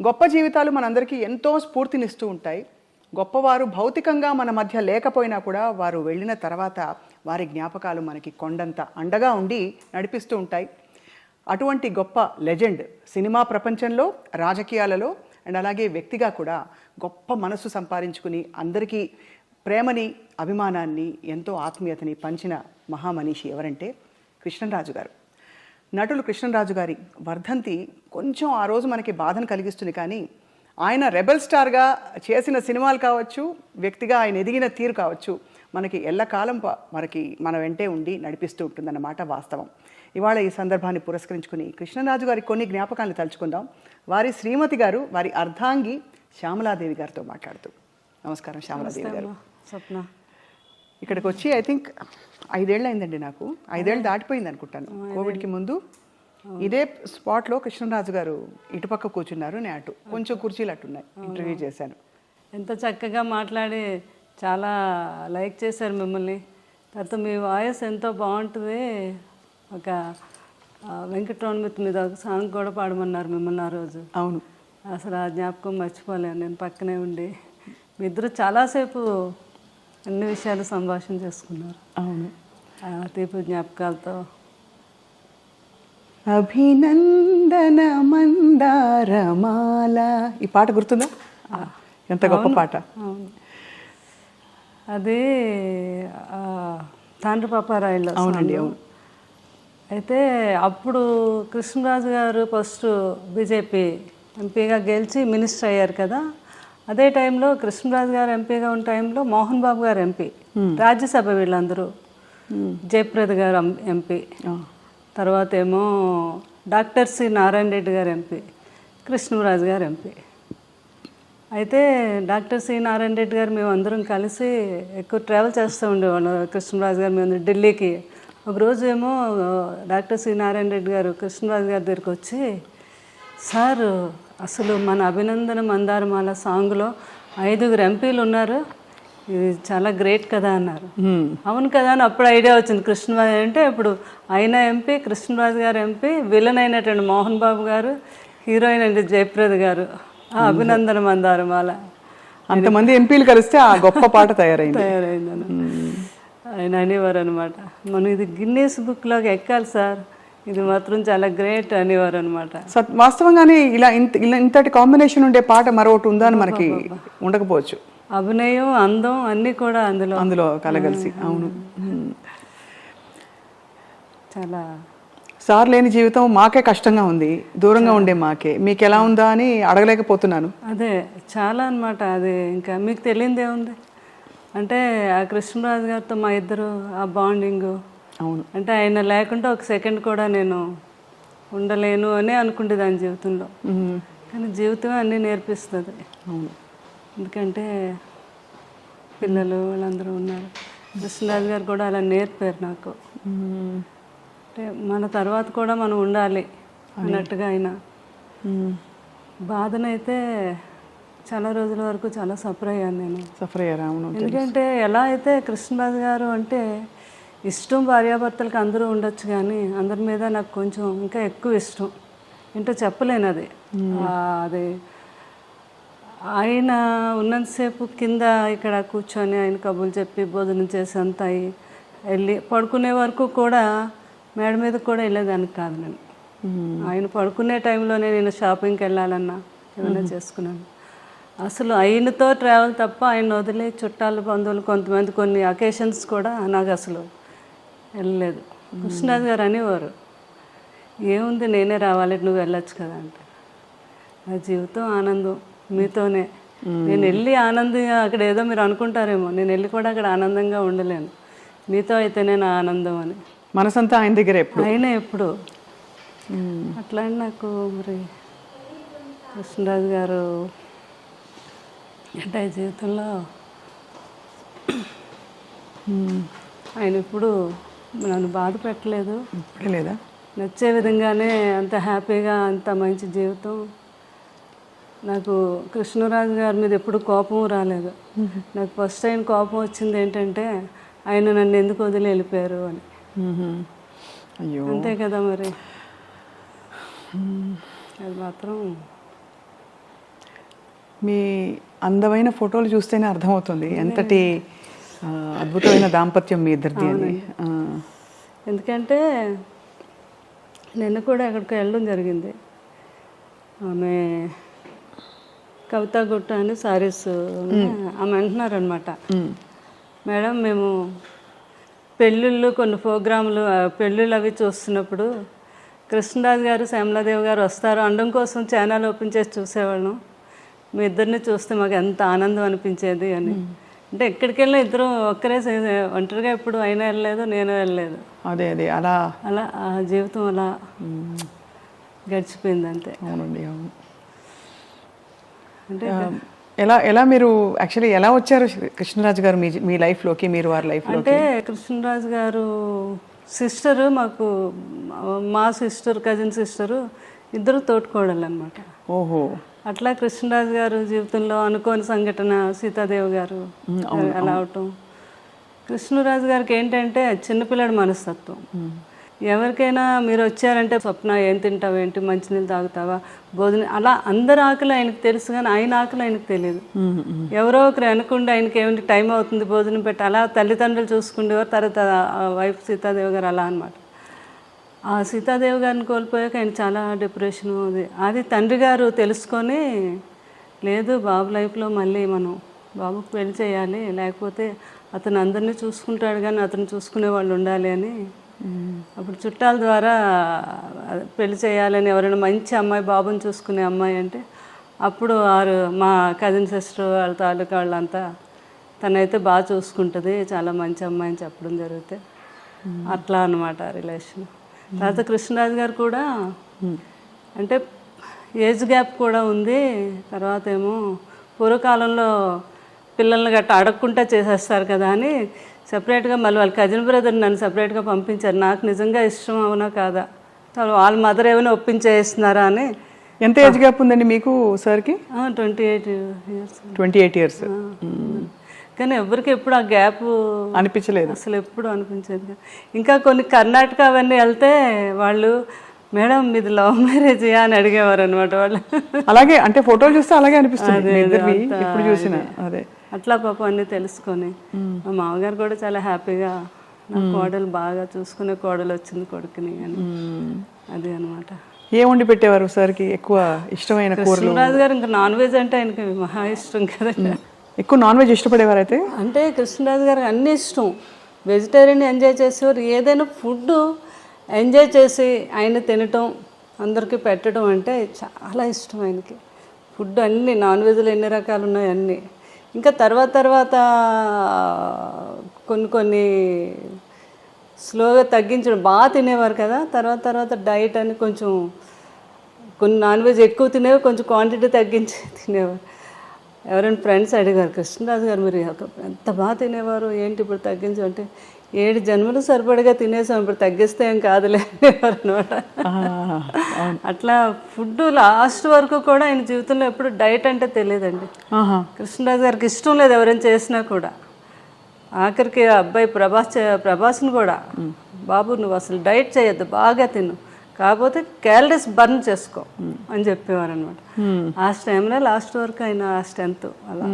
గొప్ప జీవితాలు మనందరికీ ఎంతో స్ఫూర్తినిస్తూ ఉంటాయి. గొప్పవారు భౌతికంగా మన మధ్య లేకపోయినా కూడా వారు వెళ్ళిన తర్వాత వారి జ్ఞాపకాలు మనకి కొండంత అండగా ఉండి నడిపిస్తూ ఉంటాయి. అటువంటి గొప్ప లెజెండ్ సినిమా ప్రపంచంలో రాజకీయాలలో అండ్ అలాగే వ్యక్తిగా కూడా గొప్ప మనసు సంపాదించుకుని అందరికీ ప్రేమని అభిమానాన్ని ఎంతో ఆత్మీయతని పంచిన మహామనీషి ఎవరంటే కృష్ణరాజు గారు. నటులు కృష్ణరాజు గారి వర్ధంతి కొంచెం ఆ రోజు మనకి బాధను కలిగిస్తుంది. కానీ ఆయన రెబల్ స్టార్గా చేసిన సినిమాలు కావచ్చు వ్యక్తిగా ఆయన ఎదిగిన తీరు కావచ్చు మనకి ఎల్లకాలం మనకి మన వెంటే ఉండి నడిపిస్తూ ఉంటుందన్నమాట వాస్తవం. ఇవాళ ఈ సందర్భాన్ని పురస్కరించుకుని కృష్ణరాజు గారి కొన్ని జ్ఞాపకాలను తలుచుకుందాం. వారి శ్రీమతి గారు వారి అర్ధాంగి శ్యామలాదేవి గారితో మాట్లాడుతూ. నమస్కారం శ్యామలాదేవి గారు. స్వప్న. ఇక్కడికి వచ్చి ఐ థింక్ ఐదేళ్ళు అయిందండి నాకు. ఐదేళ్ళు దాటిపోయింది అనుకుంటాను. కోవిడ్కి ముందు. ఇదే స్పాట్లో కృష్ణరాజు గారు ఇటుపక్క కూర్చున్నారు నేను అటు. కొంచెం కుర్చీలు అట్టున్నాయి ఇంటర్వ్యూ చేశాను. ఎంత చక్కగా మాట్లాడి చాలా లైక్ చేశారు మిమ్మల్ని. తర్వాత మీ వాయిస్ ఎంతో బాగుంటుంది. ఒక ఆ, వెంకటరమణ మీద ఒక సాంగ్ కూడా పాడమన్నారు మిమ్మల్ని ఆ రోజు. అవును. అసలు ఆ జ్ఞాపకం మర్చిపోలేను నేను పక్కనే ఉండి. మీ ఇద్దరు చాలాసేపు అన్ని విషయాలు సంభాషణ చేసుకున్నారు. అవును. ఆ తీపి జ్ఞాపకాలతో. అభినందన మందారమాల. ఈ పాట గుర్తుందా? ఎంత గొప్ప పాట. అవును. అది ఆ, తాండ్రి పాపారాయుల్లో అవునండి. అవును. అయితే అప్పుడు కృష్ణరాజు గారు ఫస్ట్ బీజేపీ ఎంపీగా గెలిచి మినిస్టర్ అయ్యారు కదా. అదే టైంలో కృష్ణరాజు గారు ఎంపీగా ఉన్న టైంలో మోహన్ బాబు గారు ఎంపీ. రాజ్యసభ వీళ్ళందరూ. జయప్రద గారు ఎంపీ. తర్వాత ఏమో డాక్టర్ సి నారాయణ రెడ్డి గారు ఎంపీ. కృష్ణరాజు గారు ఎంపీ. అయితే డాక్టర్ సి నారాయణ రెడ్డి గారు మేము అందరం కలిసి ఎక్కువ ట్రావెల్ చేస్తూ ఉండేవాళ్ళం. కృష్ణరాజు గారు మేము ఢిల్లీకి. ఒకరోజు ఏమో డాక్టర్ సి నారాయణ రెడ్డి గారు కృష్ణరాజు గారి దగ్గరికి వచ్చి సార్ అసలు మన అభినందన మందారమాల సాంగ్లో ఐదుగురు ఎంపీలు ఉన్నారు. ఇది చాలా గ్రేట్ కదా అన్నారు. అవును కదా అని అప్పుడు ఐడియా వచ్చింది. కృష్ణరాజు అంటే ఇప్పుడు ఆయన ఎంపీ కృష్ణరాజు గారు ఎంపీ విలన్ అయినటువంటి మోహన్ బాబు గారు హీరోయిన్ అంటే జయప్రద గారు. ఆ అభినందన మందారమాల. అంతమంది ఎంపీలు కలిస్తే ఆ గొప్ప పాట తయారైంది. తయారైందని ఆయన అనేవారు అనమాట మనం ఇది గిన్నీస్ బుక్లోకి ఎక్కాలి సార్. ఇది మాత్రం చాలా గ్రేట్ అనేవారు అనమాట సత్ వాస్తవంగానే ఇలా ఇంత ఇలా ఇంతటి కాంబినేషన్ ఉండే పాట మరొకటి ఉందా అని మనకి ఉండకపోవచ్చు. అభినయం అందం అన్నీ కూడా అందులో అందులో కలగలిసి అవును. చాలా. సార్ లేని జీవితం మాకే కష్టంగా ఉంది దూరంగా ఉండే మాకే. మీకు ఎలా ఉందా అని అడగలేకపోతున్నాను. అదే చాలా అన్నమాట అది. ఇంకా మీకు తెలియంది ఏముంది అంటే ఆ కృష్ణరాజు గారితో మా ఇద్దరు ఆ బాండింగ్ అవును. అంటే ఆయన లేకుండా ఒక సెకండ్ కూడా నేను ఉండలేను అని అనుకుంటే దాని జీవితంలో. కానీ జీవితం అన్నీ నేర్పిస్తుంది. అవును. ఎందుకంటే పిల్లలు వాళ్ళందరూ ఉన్నారు. కృష్ణరాజు గారు కూడా అలా నేర్పారు నాకు. అంటే మన తర్వాత కూడా మనం ఉండాలి అన్నట్టుగా ఆయన. బాధనైతే చాలా రోజుల వరకు చాలా సఫర్ అయ్యాను నేను. సఫర్ అయ్యారా అవును ఎందుకంటే ఎలా అయితే కృష్ణరాజు గారు అంటే ఇష్టం భార్యాభర్తలకు అందరూ ఉండొచ్చు కానీ అందరి మీద నాకు కొంచెం ఇంకా ఎక్కువ ఇష్టం. ఏంటో చెప్పలేను అది. అది. ఆయన ఉన్నంతసేపు కింద ఇక్కడ కూర్చొని ఆయన కబుర్లు చెప్పి భోజనం చేసి అంతా వెళ్ళి పడుకునే వరకు కూడా మేడ మీద కూడా వెళ్ళేదానికి కాదు నేను. ఆయన పడుకునే టైంలోనే నేను షాపింగ్కి వెళ్ళాలన్నా ఏమైనా చేసుకున్నాను. అసలు ఆయనతో ట్రావెల్ తప్ప ఆయన వదిలే చుట్టాలు బంధువులు కొంతమంది కొన్ని అకేషన్స్ కూడా నాకు అసలు వెళ్ళలేదు. కృష్ణరాజు గారు అనేవారు ఏముంది నేనే రావాలి నువ్వు వెళ్ళొచ్చు కదా అంటే నా జీవితం ఆనందం మీతోనే. నేను వెళ్ళి ఆనందంగా అక్కడ ఏదో మీరు అనుకుంటారేమో నేను వెళ్ళి కూడా అక్కడ ఆనందంగా ఉండలేను. మీతో అయితేనే నా ఆనందం అని. మనసంతా ఆయన దగ్గర ఎప్పుడు? అయినా ఎప్పుడు? అట్లా నాకు మరి కృష్ణరాజు గారు అంటే జీవితంలో ఆయన ఇప్పుడు నన్ను బాధ పెట్టలేదు. ఇప్పుడే లేదా నచ్చే విధంగానే అంత హ్యాపీగా అంత మంచి జీవితం. నాకు కృష్ణరాజు గారి మీద ఎప్పుడు కోపం రాలేదు. నాకు ఫస్ట్ టైం కోపం వచ్చింది ఏంటంటే ఆయన నన్ను ఎందుకు వదిలి వెళ్ళిపోయారు అని. అయ్యో. అంతే కదా మరి. అది మాత్రం మీ అందమైన ఫోటోలు చూస్తేనే అర్థమవుతుంది. ఎంతటి అద్భుతమైన దాంపత్యం మీ ఇద్దరిది అని ఎందుకంటే నిన్న కూడా అక్కడికి వెళ్ళడం జరిగింది. ఆమె కవిత గుట్ట అని సారీస్ ఆమె అంటున్నారనమాట. మేడం మేము పెళ్ళిళ్ళు కొన్ని ప్రోగ్రాములు పెళ్ళిళ్ళు అవి చూస్తున్నప్పుడు కృష్ణరాజు గారు శ్యామలాదేవి గారు వస్తారు. అండం కోసం ఛానల్ ఓపెన్ చేసి చూసేవాళ్ళం. మీ ఇద్దరిని చూస్తే మాకు ఎంత ఆనందం అనిపించేది అని. అంటే ఎక్కడికి వెళ్ళినా ఇద్దరు ఒక్కరే ఒంటరిగా ఎప్పుడు అయినా వెళ్ళలేదు నేను వెళ్ళలేదు. అదే అదే అలా. అలా ఆ జీవితం అలా గడిచిపోయింది అంతే. అవునండి అవును. అంటే ఎలా ఎలా మీరు యాక్చువల్లీ ఎలా వచ్చారు కృష్ణరాజు గారు మీ మీ లైఫ్లోకి మీరు వారి లైఫ్లో అంటే కృష్ణరాజు గారు సిస్టరు మాకు మా సిస్టర్ కజిన్ సిస్టరు ఇద్దరు తోటికోడలు అనమాట ఓహో. అట్లా కృష్ణరాజు గారు జీవితంలో అనుకోని సంఘటన సీతాదేవి గారు అలా అవటం. కృష్ణరాజు గారికి ఏంటంటే చిన్నపిల్లడి మనస్తత్వం. ఎవరికైనా మీరు వచ్చారంటే స్వప్న ఏం తింటావు ఏంటి మంచినీళ్ళు తాగుతావా భోజనం అలా అందరి ఆకలి ఆయనకు తెలుసు కానీ ఆయన ఆకలి ఆయనకు తెలియదు. ఎవరో ఒకరు అనుకుంటే ఆయనకి ఏమిటి టైం అవుతుంది భోజనం పెట్టి అలా తల్లిదండ్రులు చూసుకునేవారు తర్వాత ఆ వైఫ్ సీతాదేవి గారు అలా అనమాట ఆ సీతాదేవి గారిని కోల్పోయాక ఆయన చాలా డిప్రెషన్ అది అది తండ్రి గారు తెలుసుకొని లేదు బాబు లైఫ్లో మళ్ళీ మనం బాబుకు పెళ్ళి చేయాలి లేకపోతే అతను అందరినీ చూసుకుంటాడు కానీ అతను చూసుకునే వాళ్ళు ఉండాలి అని. అప్పుడు చుట్టాల ద్వారా పెళ్ళి చేయాలని ఎవరైనా మంచి అమ్మాయి బాబుని చూసుకునే అమ్మాయి అంటే అప్పుడు వారు మా కజిన్ సిస్టర్ వాళ్ళ తాలూకా వాళ్ళంతా తనైతే బాగా చూసుకుంటుంది చాలా మంచి అమ్మాయి అని చెప్పడం జరిగితే. అట్లా అనమాట రిలేషన్ తర్వాత కృష్ణరాజు గారు కూడా అంటే ఏజ్ గ్యాప్ కూడా ఉంది. తర్వాత ఏమో పూర్వకాలంలో పిల్లల్ని గట్ట అడగకుండా చేసేస్తారు కదా అని సపరేట్గా మళ్ళీ వాళ్ళ కజిన్ బ్రదర్ నన్ను సపరేట్గా పంపించారు. నాకు నిజంగా ఇష్టం అవునా కాదా? వాళ్ళ మదర్ ఏమైనా ఒప్పించేస్తున్నారా అని. ఎంత ఏజ్ గ్యాప్ ఉందండి మీకు సార్కి? Twenty eight years twenty eight years కానీ ఎవరికి ఎప్పుడు ఆ గ్యాప్ అనిపించలేదు. అసలు ఎప్పుడు అనిపించేది కాదు. ఇంకా కొన్ని కర్ణాటక అవన్నీ వెళ్తే వాళ్ళు మేడం మీది లవ్ మ్యారేజ్ అని అడిగేవారు అనమాట వాళ్ళు. అలాగే అంటే ఫోటోలు చూస్తే అలాగే అనిపిస్తుంది ఎప్పుడు చూసినా. అదే. అట్లా పాపం అన్నీ తెలుసుకొని. మా మామగారు కూడా చాలా హ్యాపీగా నా కోడలు బాగా చూసుకునే కోడలు వచ్చింది కొడుకుని అని. అది అనమాట ఏ వండి పెట్టేవారు సార్కి ఎక్కువ ఇష్టమైన కూరలు? కృష్ణరాజు గారు ఇంకా నాన్ వెజ్ అంటే ఆయనకి మహా ఇష్టం కదా. ఎక్కువ నాన్ వెజ్ ఇష్టపడేవారు అయితే అంటే కృష్ణరాజు గారికి అన్ని ఇష్టం. వెజిటేరియన్ ఎంజాయ్ చేసేవారు. ఏదైనా ఫుడ్ ఎంజాయ్ చేసి ఆయన తినటం అందరికీ పెట్టడం అంటే చాలా ఇష్టం ఆయనకి. ఫుడ్ అన్ని నాన్ వెజ్లు ఎన్ని రకాలు ఉన్నాయి అన్నీ. ఇంకా తర్వాత తర్వాత కొన్ని కొన్ని స్లోగా తగ్గించడం. బాగా తినేవారు కదా. తర్వాత తర్వాత డైట్ అని కొంచెం కొన్ని నాన్ వెజ్ ఎక్కువ తినేవి కొంచెం క్వాంటిటీ తగ్గించి తినేవారు. ఎవరైనా ఫ్రెండ్స్ అడిగారు కృష్ణరాజు గారు మీరు ఎంత బాగా తినేవారు? ఏంటి ఇప్పుడు తగ్గించు? అంటే ఏడు జన్మలు సరిపడగా తినేసాం ఇప్పుడు తగ్గిస్తే ఏం కాదులే అనమాట అట్లా ఫుడ్ లాస్ట్ వరకు కూడా ఆయన జీవితంలో ఎప్పుడు డైట్ అంటే తెలియదండి. కృష్ణరాజు గారికి ఇష్టం లేదు ఎవరైనా చేసినా కూడా. ఆఖరికి అబ్బాయి ప్రభాస్ ప్రభాస్ని కూడా బాబు నువ్వు అసలు డైట్ చేయొద్దు బాగా తిను. కాకపోతే క్యాలరీస్ బర్న్ చేసుకో అని చెప్పేవారు అనమాట ఆ టైంలో లాస్ట్ వరకు ఆయన ఆ స్ట్రెంత్ అలా.